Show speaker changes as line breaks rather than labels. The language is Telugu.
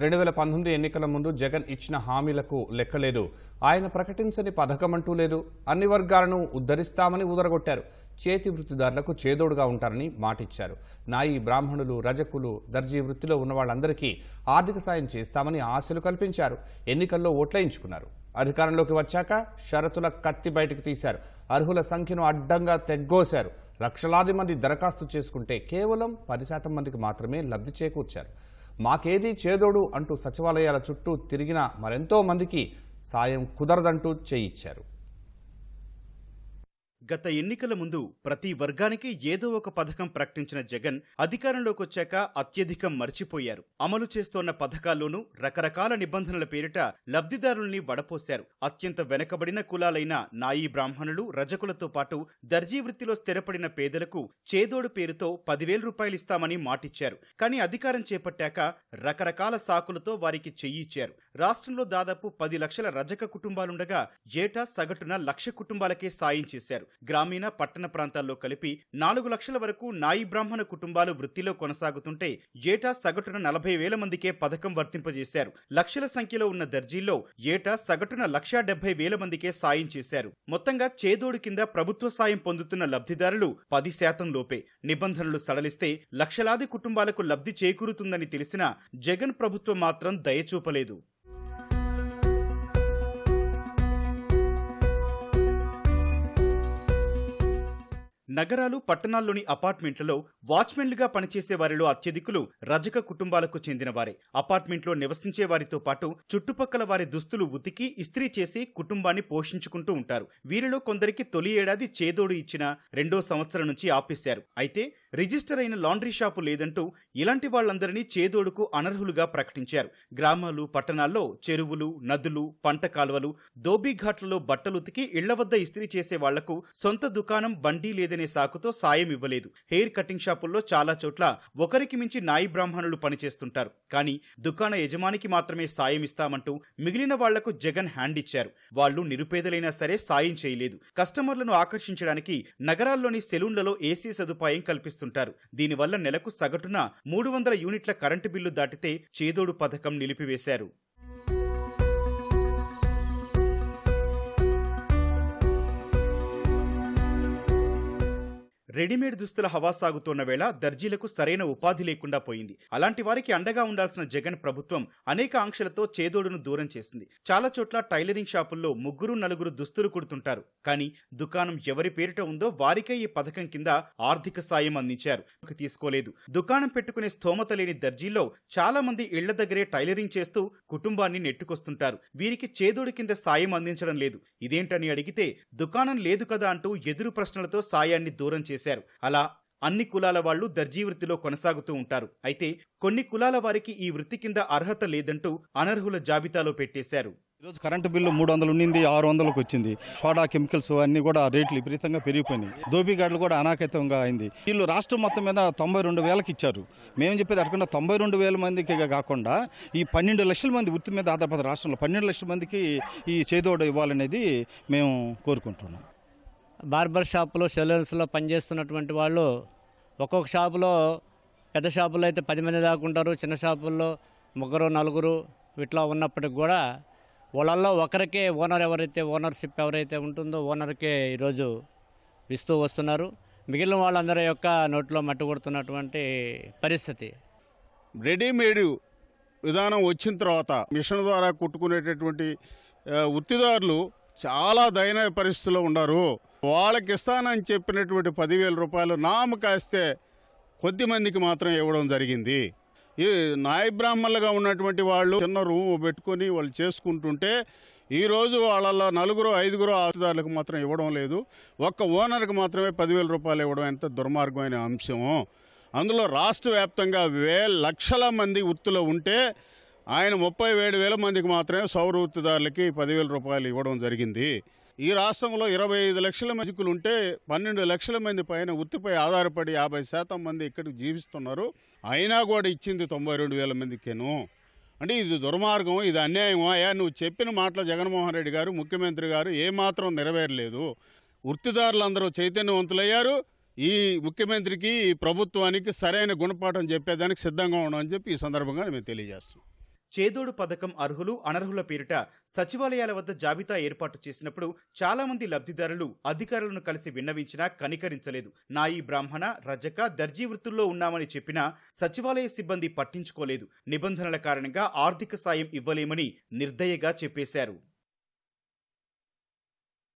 రెండు వేల పంతొమ్మిది ఎన్నికల ముందు జగన్ ఇచ్చిన హామీలకు లెక్కలేదు. ఆయన ప్రకటించని పథకం అంటూ లేదు. అన్ని వర్గాలను ఉద్ధరిస్తామని ఉదరగొట్టారు చేతి వృత్తిదారులకు చేదోడుగా ఉంటారని మాటిచ్చారు. నాయి బ్రాహ్మణులు రజకులు దర్జీ వృత్తిలో ఉన్న వాళ్ళందరికీ ఆర్థిక సాయం చేస్తామని ఆశలు కల్పించారు. ఎన్నికల్లో ఓట్లేయించుకున్నారు. అధికారంలోకి వచ్చాక షరతుల కత్తి బయటకు తీశారు. అర్హుల సంఖ్యను అడ్డంగా తెగ్గోశారు. లక్షలాది మంది దరఖాస్తు చేసుకుంటే కేవలం పది శాతం మందికి మాత్రమే లబ్ధి చేకూర్చారు. మాకేది చేదోడు అంటూ సచివాలయాల చుట్టూ తిరిగిన మరెంతో మందికి సాయం కుదరదంటూ చేయిచ్చారు.
గత ఎన్నికల ముందు ప్రతి వర్గానికి ఏదో ఒక పథకం ప్రకటించిన జగన్ అధికారంలోకి వచ్చాక అత్యధికం మర్చిపోయారు. అమలు చేస్తోన్న పథకాల్లోనూ రకరకాల నిబంధనల పేరిట లబ్ధిదారుల్ని వడపోశారు. అత్యంత వెనకబడిన కులాలైన నాయీ బ్రాహ్మణులు రజకులతో పాటు దర్జీ వృత్తిలో స్థిరపడిన పేదలకు చేదోడు పేరుతో పదివేల రూపాయలు ఇస్తామని మాటిచ్చారు. కానీ అధికారం చేపట్టాక రకరకాల సాకులతో వారికి చెయ్యిచ్చారు రాష్ట్రంలో దాదాపు పది లక్షల రజక కుటుంబాలుండగా ఏటా సగటున లక్ష కుటుంబాలకే సాయం చేశారు. గ్రామీణ పట్టణ ప్రాంతాల్లో కలిపి నాలుగు లక్షల వరకు నాయి బ్రాహ్మణ కుటుంబాలు వృత్తిలో కొనసాగుతుంటే ఏటా సగటున నలభై వేల మందికే పథకం వర్తింపజేశారు. లక్షల సంఖ్యలో ఉన్న దర్జీల్లో ఏటా సగటున లక్షా డెబ్బై వేల మందికే సాయం చేశారు. మొత్తంగా చేదోడు కింద ప్రభుత్వ సాయం పొందుతున్న లబ్ధిదారులు పది శాతం లోపే. నిబంధనలు సడలిస్తే లక్షలాది కుటుంబాలకు లబ్ధి చేకూరుతుందని తెలిసినా జగన్ ప్రభుత్వం మాత్రం దయచూపలేదు నగరాలు పట్టణాల్లోని అపార్ట్మెంట్లలో వాచ్మెన్లుగా పనిచేసే వారిలో అత్యధికులు రజక కుటుంబాలకు చెందినవారే. అపార్ట్మెంట్లో నివసించే వారితో పాటు చుట్టుపక్కల వారి దుస్తులు ఉతికి ఇస్త్రీ చేసి కుటుంబాన్ని పోషించుకుంటూ ఉంటారు. వీరిలో కొందరికి తొలి ఏడాది చేదోడు ఇచ్చిన రెండో సంవత్సరం నుంచి ఆపేశారు. అయితే రిజిస్టర్ అయిన లాండ్రీ షాపు లేదంటూ ఇలాంటి వాళ్ళందరినీ చేదోడుకు అనర్హులుగా ప్రకటించారు. గ్రామాలు పట్టణాల్లో చెరువులు నదులు పంట కాలువలు దోబీఘాట్లలో బట్టలు ఉతికి ఇళ్ళ వద్ద ఇస్త్రీ చేసే వాళ్ళకు సొంత దుకాణం బండి లేదనే సాకుతో సాయం ఇవ్వలేదు. హెయిర్ కటింగ్ షాపుల్లో చాలా చోట్ల ఒకరికి మించి నాయి బ్రాహ్మణులు పనిచేస్తుంటారు. కానీ దుకాణ యజమానికి మాత్రమే సాయం ఇస్తామంటూ మిగిలిన వాళ్ళకు జగన్ హ్యాండ్ ఇచ్చారు. వాళ్ళు నిరుపేదలైనా సరే సాయం చేయలేదు. కస్టమర్లను ఆకర్షించడానికి నగరాల్లోని సెలూన్లలో ఏసీ సదుపాయం కల్పిస్తారు కల్పిస్తుంటారు దీనివల్ల నెలకు సగటున మూడు వందల యూనిట్ల కరెంటు బిల్లు దాటితే చేదోడు పథకం నిలిపివేశారు. రెడీమేడ్ దుస్తుల హవా సాగుతున్న వేళ దర్జీలకు సరైన ఉపాధి లేకుండా పోయింది. అలాంటి వారికి అండగా ఉండాల్సిన జగన్ ప్రభుత్వం అనేక ఆంక్షలతో చేదోడును దూరం చేసింది. చాలా చోట్ల టైలరింగ్ షాపుల్లో ముగ్గురు నలుగురు దుస్తులు కుడుతుంటారు. కానీ దుకాణం ఎవరి పేరిట ఉందో వారికే ఈ పథకం కింద ఆర్థిక సాయం అందించారు. తీసుకోలేదు. దుకాణం పెట్టుకునే స్థోమత లేని దర్జీల్లో చాలా మంది ఇళ్ళ దగ్గరే టైలరింగ్ చేస్తూ కుటుంబాన్ని నెట్టుకొస్తుంటారు. వీరికి చేదోడు కింద సాయం అందించడం లేదు. ఇదేంటని అడిగితే దుకాణం లేదు కదా అంటూ ఎదురు ప్రశ్నలతో సాయాన్ని దూరం చేశారు. అలా అన్ని కులాల వాళ్ళు దర్జీ వృత్తిలో కొనసాగుతూ ఉంటారు. అయితే కొన్ని కులాల వారికి ఈ వృత్తి కింద అర్హత లేదంటూ అనర్హుల జాబితాలో పెట్టేశారు.
ఈరోజు కరెంటు బిల్లు మూడు వందలు ఉండింది ఆరు వందలకు వచ్చింది. సోడా కెమికల్స్ అన్ని కూడా రేట్లు విపరీతంగా పెరిగిపోయినాయి. దోబీగాడ్లు కూడా అనాకైతంగా అయింది. వీళ్ళు రాష్ట్రం మొత్తం మీద తొంభై రెండు వేలకు ఇచ్చారు. మేము చెప్పేది అడగకుండా తొంభై రెండు వేల మందికి కాకుండా ఈ పన్నెండు లక్షల మంది వృత్తి మీద ఆధారపడి రాష్ట్రంలో పన్నెండు లక్షల మందికి ఈ చేదోడ ఇవ్వాలనేది మేము కోరుకుంటున్నాం.
బార్బర్ షాపులో సెలూన్స్లో పనిచేస్తున్నటువంటి వాళ్ళు ఒక్కొక్క షాపులో పెద్ద షాపులో అయితే పది మంది దాకా ఉంటారు చిన్న షాపుల్లో ముగ్గురు నలుగురు ఇట్లా ఉన్నప్పటికి కూడా వాళ్ళల్లో ఒకరికే ఓనర్ ఎవరైతే ఓనర్షిప్ ఎవరైతే ఉంటుందో ఓనర్కే ఈరోజు ఇస్తూ వస్తున్నారు. మిగిలిన వాళ్ళందరి యొక్క నోట్లో మట్టి కొడుతున్నటువంటి పరిస్థితి.
రెడీమేడ్ విధానం వచ్చిన తర్వాత మిషన్ ద్వారా కుట్టుకునేటటువంటి వృత్తిదారులు చాలా దయనీయ పరిస్థితుల్లో ఉన్నారు. వాళ్ళకి ఇస్తానని చెప్పినటువంటి పదివేల రూపాయలు నామ కాస్తే కొద్ది మందికి మాత్రం ఇవ్వడం జరిగింది. ఈ నాయబ్రాహ్మణులుగా ఉన్నటువంటి వాళ్ళు చిన్న రూమ్ పెట్టుకొని వాళ్ళు చేసుకుంటుంటే ఈరోజు వాళ్ళల్లో నలుగురు ఐదుగురు ఆస్తుదారులకు మాత్రం ఇవ్వడం లేదు. ఒక్క ఓనర్కి మాత్రమే పదివేల రూపాయలు ఇవ్వడం ఎంత దుర్మార్గమైన అంశము అందులో రాష్ట్ర వ్యాప్తంగా వేల లక్షల మంది వృత్తిలో ఉంటే ఆయన ముప్పై ఏడు వేల మందికి మాత్రమే సౌర వృత్తిదారులకి పదివేల రూపాయలు ఇవ్వడం జరిగింది. ఈ రాష్ట్రంలో ఇరవై ఐదు లక్షల మందికులు ఉంటే పన్నెండు లక్షల మంది పైన వృత్తిపై ఆధారపడి యాభై శాతం మంది ఇక్కడికి జీవిస్తున్నారు. అయినా కూడా ఇచ్చింది తొంభై రెండు వేల మందికేను. అంటే ఇది దుర్మార్గం ఇది అన్యాయం అయ్యా నువ్వు చెప్పిన మాటలు జగన్మోహన్ రెడ్డి గారు ముఖ్యమంత్రి గారు ఏమాత్రం నెరవేరలేదు. వృత్తిదారులందరూ చైతన్యవంతులయ్యారు. ఈ ముఖ్యమంత్రికి ఈ ప్రభుత్వానికి సరైన గుణపాఠం చెప్పేదానికి సిద్ధంగా ఉండమని చెప్పి ఈ సందర్భంగా మేము తెలియజేస్తున్నాం
చేదోడు పథకం అర్హులు అనర్హుల పేరిట సచివాలయాల వద్ద జాబితా ఏర్పాటు చేసినప్పుడు చాలా మంది లబ్ధిదారులు అధికారులను కలిసి విన్నవించినా కనికరించలేదు. నాయి బ్రాహ్మణ రజక దర్జీ వృత్తుల్లో ఉన్నామని చెప్పినా సచివాలయ సిబ్బంది పట్టించుకోలేదు. నిబంధనల కారణంగా ఆర్థిక సాయం ఇవ్వలేమని నిర్దయగా చెప్పేశారు.